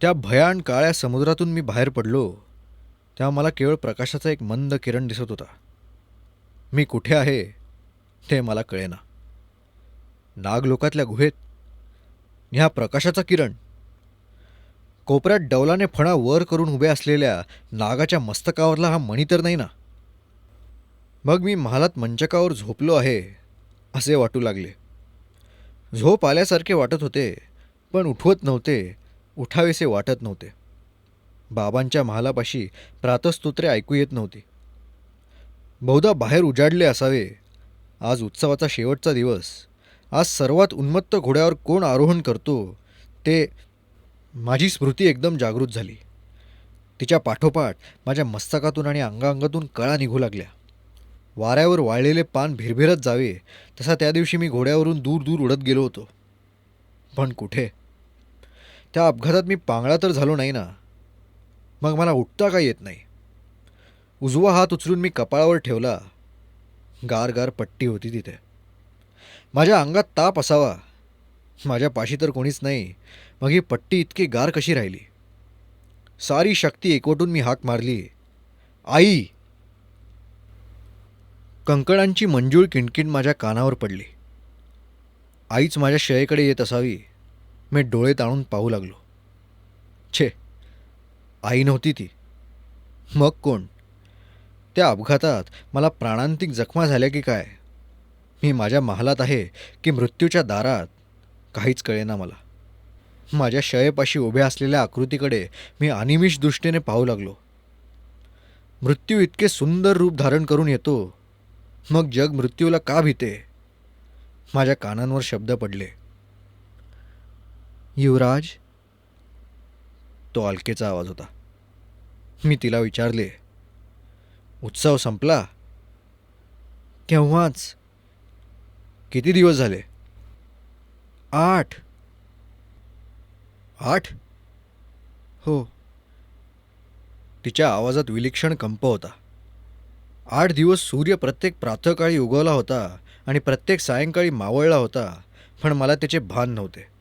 त्या भयान काळ्या समुद्रातून मी बाहेर पडलो तेव्हा मला केवळ प्रकाशाचा एक मंद किरण दिसत होता. मी कुठे आहे ते मला कळेना. नागलोकातल्या गुहेत ह्या प्रकाशाचा किरण. कोपऱ्यात डौलाने फणा वर करून उभे असलेल्या नागाच्या मस्तकावरला हा मणी तर नाही ना? मग मी महालात मंचकावर झोपलो आहे असे वाटू लागले. झोप आल्यासारखे वाटत होते पण उठवत नव्हते उठावेसे वाटत नव्हते. बाबांच्या महालापाशी प्रातस्तोत्रे ऐकू येत नव्हती. बहुधा बाहेर उजाडले असावे. आज उत्सवाचा शेवटचा दिवस. आज सर्वात उन्मत्त घोड्यावर कोण आरोहण करतो ते माझी स्मृती एकदम जागृत झाली. तिच्या पाठोपाठ माझ्या मस्तकातून आणि अंगांगातून कळा निघू लागल्या. वाऱ्यावर वाळलेले पान भिरभिरत जावे तसा त्या दिवशी मी घोड्यावरून दूर दूर उडत गेलो होतो. पण कुठे? त्या अपघातात मी पांगळा तर झालो नाही ना. मग मला उठता का येत नाही? उजवा हात उचलून मी कपाळावर ठेवला. गार गार पट्टी होती तिथे. माझ्या अंगात ताप असावा. माझ्या पाशी तर कोणीच नाही. मग ही पट्टी इतकी गार कशी राहिली? सारी शक्ती एकवटून मी हाक मारली. आई! कंकणांची मंजूळ किणकिण माझ्या कानावर पडली. आईच माझ्या शयेकडे येत असावी. मी डोळे ताणून पाहू लागलो. छे आई नव्हती ती. मग कोण? त्या अपघातात मला प्राणांतिक जखमा झाल्या की काय? मी माझ्या महालात आहे की मृत्यूच्या दारात? काहीच कळेना मला. माझ्या शयपाशी उभ्या असलेल्या आकृतीकडे मी अनिमिष दृष्टीने पाहू लागलो. मृत्यू इतके सुंदर रूप धारण करून येतो. मग जग मृत्यूला का भीते? माझ्या कानांवर शब्द पडले. युवराज? तो अलकेचा आवाज होता. मी तिला विचारले उत्सव संपला? केव्हाच? किती दिवस झाले? आठ. आठ? हो. तिच्या आवाजात विलक्षण कंप होता. आठ दिवस सूर्य प्रत्येक प्रातःकाळी उगवला होता आणि प्रत्येक सायंकाळी मावळला होता पण मला त्याचे भान नव्हते.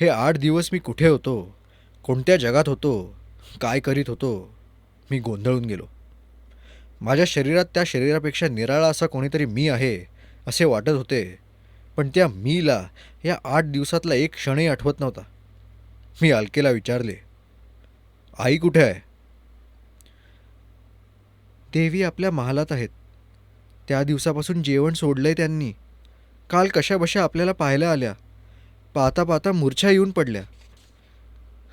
हे आठ दिवस मी कुठे होतो? कोणत्या जगात होतो? काय करीत होतो? मी गोंधळून गेलो. माझ्या शरीरात त्या शरीरापेक्षा निराळा असा कोणीतरी मी आहे असे वाटत होते. पण त्या मीला या आठ दिवसातला एक क्षणही आठवत नव्हता. मी अलकेला विचारले आई कुठे आहे? देवी आपल्या महालात आहेत. त्या दिवसापासून जेवण सोडलंय त्यांनी. काल कशाबशा आपल्याला पाहायला आल्या. पाहता पाहता मूर्छा येऊन पडल्या.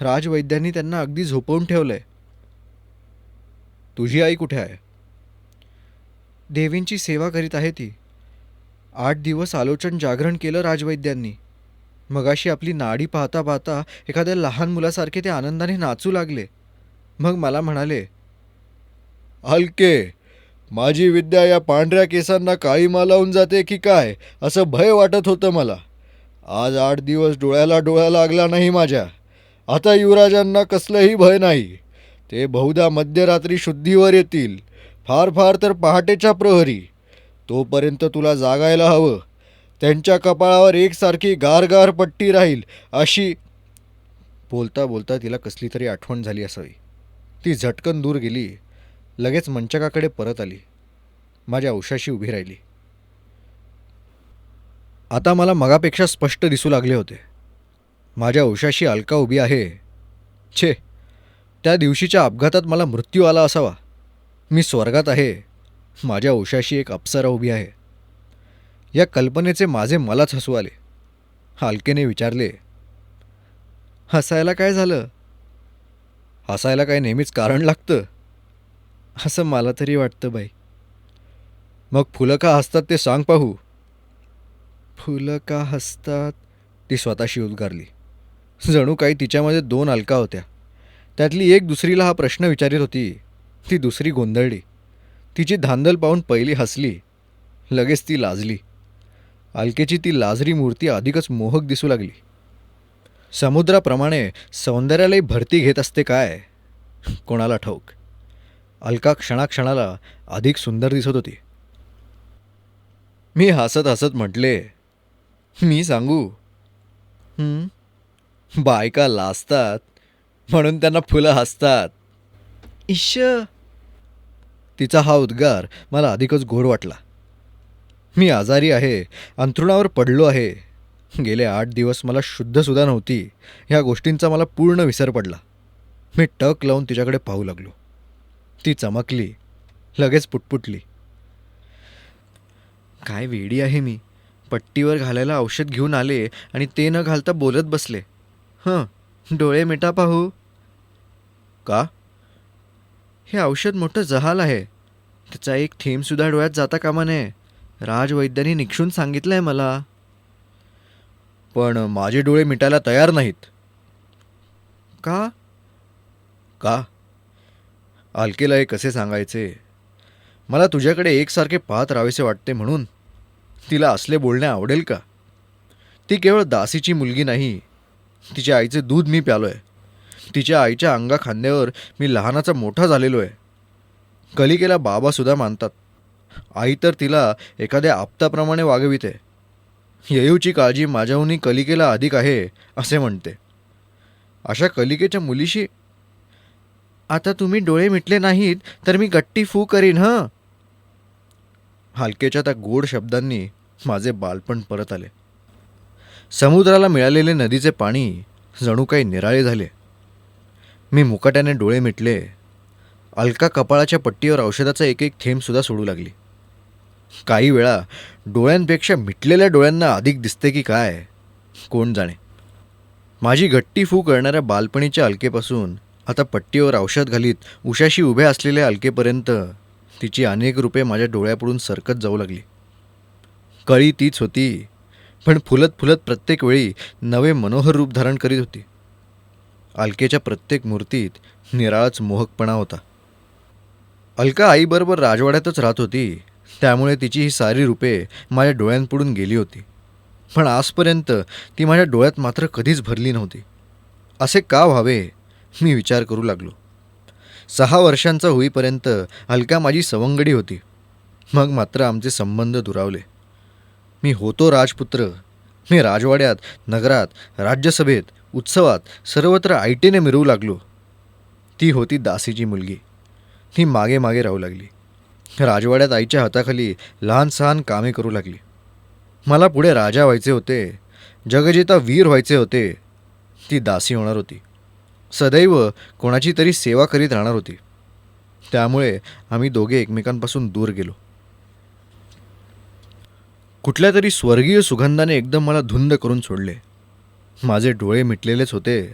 राजवैद्यांनी त्यांना अगदी झोपवून ठेवलंय. तुझी आई कुठे आहे? देवींची सेवा करीत आहे ती. आठ दिवस आलोचन जागरण केलं राजवैद्यांनी. मगाशी आपली नाडी पाहता पाहता एखाद्या लहान मुलासारखे ते आनंदाने नाचू लागले. मग मला म्हणाले हलके माझी विद्या या पांढऱ्या केसांना काळीमा लावून जाते की काय? असं भय वाटत होतं मला. आज आठ दिवस डोळ्याला डोळा लागला नाही माझ्या. आता युवराजांना कसलंही भय नाही. ते बहुधा मध्यरात्री शुद्धीवर येतील. फार फार तर पहाटेच्या प्रहरी. तोपर्यंत तुला जागायला हवं. त्यांच्या कपाळावर एकसारखी गारगार पट्टी राहील अशी बोलता बोलता तिला कसली तरी आठवण झाली असावी. ती झटकन दूर गेली. लगेच मंचकाकडे परत आली. माझ्या औशाशी उभी राहिली. आता मला मगापेक्षा स्पष्ट दिसू लागले होते. माझ्या औशाशी अलका उभी आहे. छे त्या दिवशीच्या अपघातात मला मृत्यू आला असावा. मी स्वर्गात आहे. माझ्या उशाशी एक अप्सरा उभी आहे. या कल्पनेचे माझे मलाच हसू आले. अलकेने विचारले हसायला काय झालं? हसायला काय नेहमीच कारण लागतं. असं मला तरी वाटतं बाई. मग फुलं का हसतात ते सांग पाहू. फुलं का हसतात? ती स्वतःशी उद्गारली. जणू काही तिच्यामध्ये दोन अलका होत्या. त्यातली एक दुसरीला हा प्रश्न विचारित होती. ती दुसरी गोंधळली. तिची धांदल पाहून पहिली हसली. लगेच ती लाजली. अलकेची ती लाजरी मूर्ती अधिकच मोहक दिसू लागली. समुद्राप्रमाणे सौंदर्यालाही भरती घेत असते काय? कोणाला ठाऊक. अलका क्षणाक्षणाला अधिक सुंदर दिसत होती. मी हसत हसत म्हटले मी सांगू? बायका लाजतात म्हणून त्यांना फुलं हसतात. इश्श. तिचा हा उद्गार मला अधिकच गोड वाटला. मी आजारी आहे अंथरुणावर पडलो आहे. गेले आठ दिवस मला शुद्धसुद्धा नव्हती ह्या गोष्टींचा मला पूर्ण विसर पडला. मी टक लावून तिच्याकडे पाहू लागलो. ती चमकली लगेच पुटपुटली. काय वेडी आहे मी. पट्टीवर घालायला औषध घेऊन आले आणि ते न घालता बोलत बसले. हं डोळे मिटा पाहू. का? हे औषध मोठं जहाल आहे. त्याचा एक थेंबसुद्धा डोळ्यात जाता कामा नये. राजवैद्यांनी निक्षून सांगितलं आहे मला. पण माझे डोळे मिटायला तयार नाहीत. का? का? आलकेला हे कसे सांगायचे? मला तुझ्याकडे एकसारखे पाहत राहावेसे वाटते म्हणून. तिला असले बोलणे आवडेल का? ती केवळ दासीची मुलगी नाही तिच्या आईचे दूध मी प्यालो आहे तिच्या आईच्या अंगा खांद्यावर मी लहानाचा मोठा झालेलो आहे कलिकेला बाबासुद्धा मानतात. आई तर तिला एखाद्या आपताप्रमाणे वागविते. येयूची काळजी माझ्याहूनही कलिकेला अधिक आहे असे म्हणते. अशा कलिकेच्या मुलीशी? आता तुम्ही डोळे मिटले नाहीत तर मी गट्टी फू करीन हं? हलकेच्या त्या गोड शब्दांनी माझे बालपण परत आले. समुद्राला मिळालेले नदीचे पाणी जणू काही निराळे झाले. मी मुकाट्याने डोळे मिटले. अलका कपाळाच्या पट्टीवर औषधाचा एक एक थेंबसुद्धा सोडू लागली. काही वेळा डोळ्यांपेक्षा मिटलेल्या डोळ्यांना अधिक दिसते की काय कोण जाणे. माझी घट्टी फू करणाऱ्या बालपणीच्या अलकेपासून आता पट्टीवर औषध घालीत उशाशी उभ्या असलेल्या अलकेपर्यंत तिची अनेक रूपे माझ्या डोळ्यापुढून सरकत जाऊ लागली. कळी तीच होती. पण फुलत फुलत प्रत्येक वेळी नवे मनोहर रूप धारण करीत होती. अलकेच्या प्रत्येक मूर्तीत निराळाच मोहकपणा होता. अलका आईबरोबर राजवाड्यातच राहत होती. त्यामुळे तिची ही सारी रूपे माझ्या डोळ्यांपुढून गेली होती. पण आजपर्यंत ती माझ्या डोळ्यात मात्र कधीच भरली नव्हती. असे का व्हावे? मी विचार करू लागलो. सहा वर्षांचा होईपर्यंत अलका माझी सवंगडी होती. मग मात्र आमचे संबंध दुरावले. मी होतो राजपुत्र. मी राजवाड्यात नगरात राज्यसभेत उत्सवात सर्वत्र आयटीने मिरवू लागलो. ती होती दासीची मुलगी. ती मागे मागे राहू लागली. राजवाड्यात आईच्या हाताखाली लहान सहान कामे करू लागली. मला पुढे राजा व्हायचे होते जगजेता वीर व्हायचे होते. ती दासी होणार होती. सदैव कोणाची तरी सेवा करीत राहणार होती. त्यामुळे आम्ही दोघे एकमेकांपासून दूर गेलो. कुठल्या तरी स्वर्गीय सुगंधाने एकदम मला धुंद करून सोडले. माझे डोळे मिटलेलेच होते.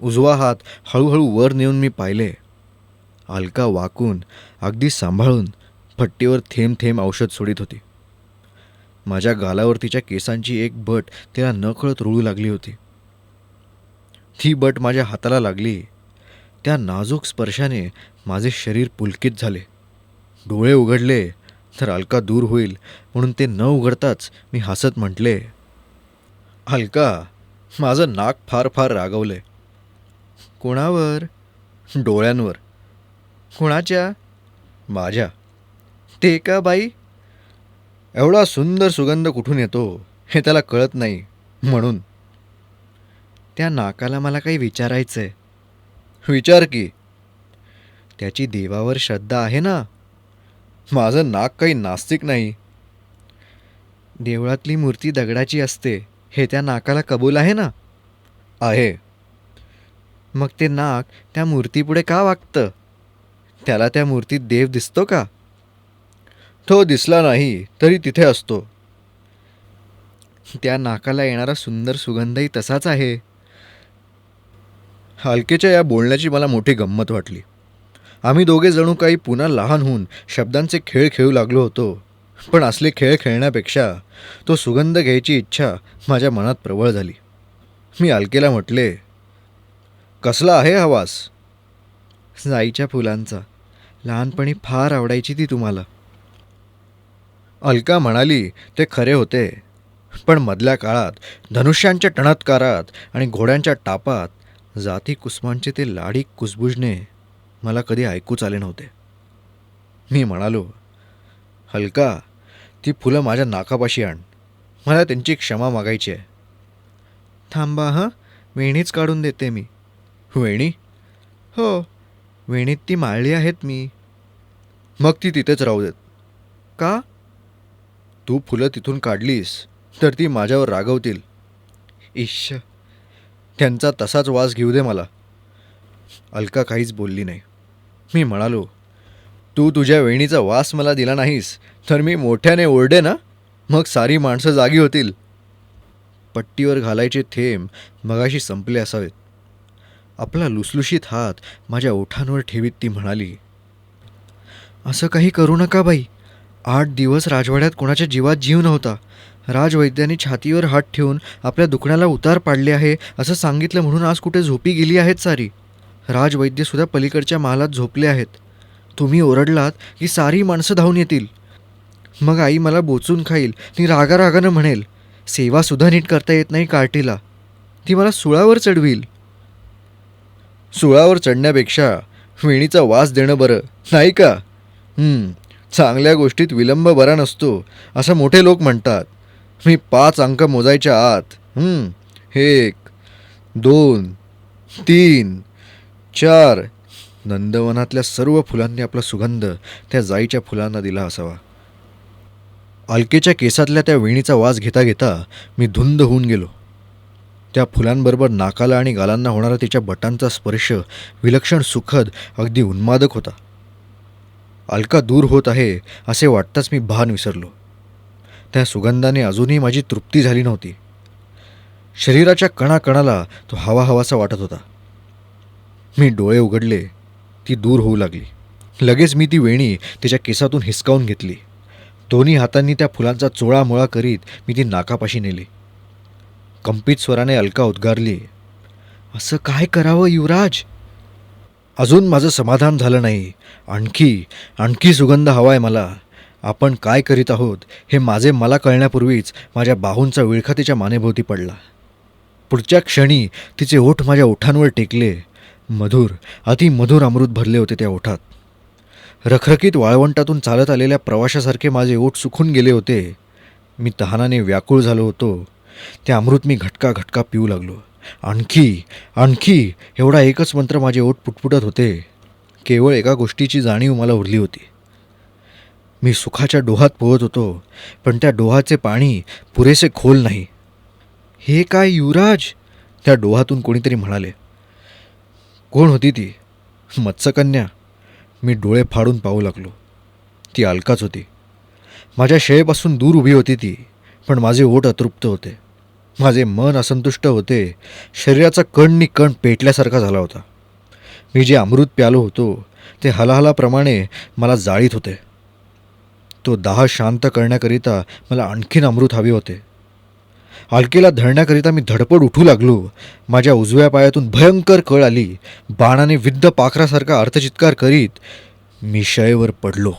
उजवा हात हळूहळू वर नेऊन मी पाहिले. अलका वाकून अगदी सांभाळून पट्टीवर थेंब थेंब औषध सोडित होती. माझ्या गालावर तिच्या केसांची एक बट तिला नकळत रुळू लागली होती. ती बट माझ्या हाताला लागली. त्या नाजूक स्पर्शाने माझे शरीर पुलकित झाले. डोळे उघडले. तर अलका दूर होईल म्हणून ते न उघडताच मी हसत म्हटले अलका माझं नाक फार फार रागवलंय. कोणावर? डोळ्यांवर. कोणाच्या? माझ्या. ते का बाई? एवढा सुंदर सुगंध कुठून येतो हे त्याला कळत नाही म्हणून. त्या नाकाला मला काही विचारायचं आहे विचार की. त्याची देवावर श्रद्धा आहे ना माझं नाक काही नास्तिक नाही. देवळातली मूर्ती दगडाची असते हे त्या नाकाला कबूल आहे ना? आहे. मग ते नाक त्या मूर्तीपुढे का वागतं? त्याला त्या मूर्तीत देव दिसतो का? तो दिसला नाही तरी तिथे असतो. त्या नाकाला येणारा सुंदर सुगंधही तसाच आहे. हलकेच्या या बोलण्याची मला मोठी गंमत वाटली. आम्ही दोघे जणू काही पुन्हा लहान होऊन शब्दांचे खेळ खेळू लागलो होतो. पण असले खेळ खेळण्यापेक्षा तो सुगंध घ्यायची इच्छा माझ्या मनात प्रबळ झाली. मी अलकेला म्हटले कसला आहे हा वास? जाईच्या फुलांचा. लहानपणी फार आवडायची ती तुम्हाला. अलका म्हणाली ते खरे होते. पण मधल्या काळात धनुष्यांच्या टणत्कारात आणि घोड्यांच्या टापात जाती कुसमांचे ते लाडी कुसबुजणे मला कधी ऐकूच आले नव्हते. मी म्हणालो हलका ती फुलं माझ्या नाकापाशी आण. मला त्यांची क्षमा मागायची आहे. थांबा हां? वेणीच काढून देते मी. वेणी? हो वेणीत ती माळली आहेत मी. मग ती तिथेच राहू देत. का? तू फुलं तिथून काढलीस तर ती माझ्यावर रागवतील. इश्श त्यांचा तसाच वास घेऊ दे मला. अलका काहीच बोलली नाही. मी म्हणालो तू तुझ्या वेणीचा वास मला दिला नाहीस तर मी मोठ्याने ओरडे ना? मग सारी माणसं जागी होतील. पट्टीवर घालायचे थेंब मगाशी संपले असावेत. आपला लुसलुशीत हात माझ्या ओठांवर ठेवीत ती म्हणाली असं काही करू नका बाई. आठ दिवस राजवाड्यात कोणाच्या जीवात जीव नव्हता. राजवैद्यांनी छातीवर हात ठेवून आपल्या दुखण्याला उतार पाडले आहे असं सांगितलं म्हणून आज कुठे झोपी गेली आहेत सारी. राजवैद्यसुद्धा पलीकडच्या महालात झोपले आहेत. तुम्ही ओरडलात की सारी माणसं धावून येतील. मग आई मला बोचून खाईल ती रागारागानं म्हणेल सेवासुद्धा नीट करता येत नाही कार्टीला ती मला सुळावर चढवील. सुळावर चढण्यापेक्षा वेणीचा वास देणं बरं नाही का? चांगल्या गोष्टीत विलंब बरा नसतो असं मोठे लोक म्हणतात. मी पाच अंक मोजायच्या आत एक दोन तीन चार नंदवनातल्या सर्व फुलांनी आपला सुगंध त्या जाईच्या फुलांना दिला असावा. अलकेच्या केसातल्या त्या वेणीचा वास घेता घेता मी धुंद होऊन गेलो. त्या फुलांबरोबर नाकाला आणि गालांना होणारा तिच्या बटांचा स्पर्श विलक्षण सुखद अगदी उन्मादक होता. अलका दूर होत आहे असे वाटताच मी भान विसरलो. त्या सुगंधाने अजूनही माझी तृप्ती झाली नव्हती. शरीराच्या कणाकणाला तो हवा हवासा वाटत होता. मी डोळे उघडले ती दूर होऊ लागली. लगेच मी ती वेणी तिच्या केसातून हिसकावून घेतली. दोन्ही हातांनी त्या फुलांचा चोळामोळा करीत मी ती नाकापाशी नेली. कंपित स्वराने अलका उद्गारली असं काय करावं युवराज? अजून माझं समाधान झालं नाही. आणखी आणखी सुगंध हवा आहे मला. आपण काय करीत आहोत हे माझे मला कळण्यापूर्वीच माझ्या बाहूंचा विळखा तिच्या मानेभोवती पडला. पुढच्या क्षणी तिचे ओठ माझ्या ओठांवर टेकले. मधुर अतिमधुर अमृत भरले होते त्या ओठात. रखरखीत वाळवंटातून चालत आलेल्या प्रवाशासारखे माझे ओठ सुखून गेले होते. मी तहानाने व्याकुळ झालो होतो. ते अमृत मी घटका घटका पिऊ लागलो. आणखी आणखी एवढा एकच मंत्र माझे ओठ पुटपुटत होते. केवळ एका गोष्टीची जाणीव मला उरली होती. मी सुखाच्या डोहात पोहत होतो पण त्या डोहाचे पाणी पुरेसे खोल नाही. हे काय युवराज? त्या डोहातून कोणीतरी म्हणाले. कोण होती ती? मत्स्यकन्या. मी डोळे फाडून पाहू लागलो. ती अलकाच होती. माझ्या शेळेपासून दूर उभी होती ती पण माझे ओठ अतृप्त होते. माझे मन असंतुष्ट होते. शरीराचा कणनी कण पेटल्यासारखा झाला होता. मी जे अमृत प्यालो होतो ते हलाहलाप्रमाणे मला जाळीत होते. तो दाह शांत करण्याकरिता मला आणखीन अमृत हवे होते. अलकेला धरण्याकरिता मी धडपड उठू लागलो. माझ्या उजव्या पायातून भयंकर कळ आली. बाणाने विद्ध पाखरासारखा अर्थचित्कार करीत मी शयेवर पडलो.